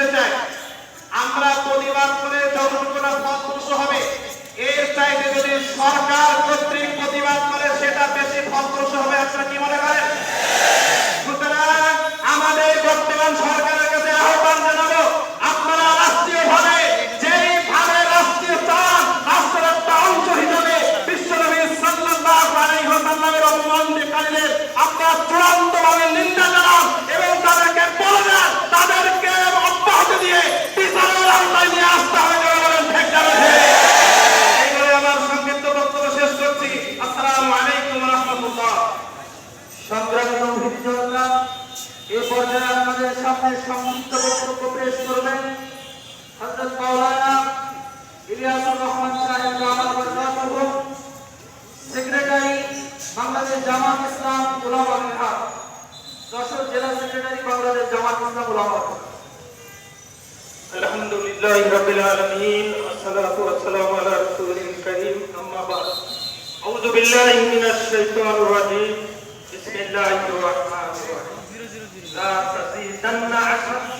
দিতে চাই। আমরা প্রতিবাদ করে যতটুকু না ফলপ্রসূ হবে এর চাইতে যদি সরকার পর্যায়ে আপনাদের সামনে সংক্ষিপ্ত বক্তব্য পেশ করবেন হযরত মাওলানা ইলিয়াসুর রহমান সাহেব রহমান বরকাতুহু সেক্রেটারি বাংলাদেশ জামাত ইসলাম উলামা বিভাগ যশোর জেলা সেক্রেটারি বাংলাদেশ জামাত ইসলাম উলামা বিভাগ। الحمد لله رب العالمين والصلاة والسلام على رسول الكريم أما بعد أعوذ بالله من الشيطان الرجيم بسم الله الرحمن الرحيم لا تزيدن عشرة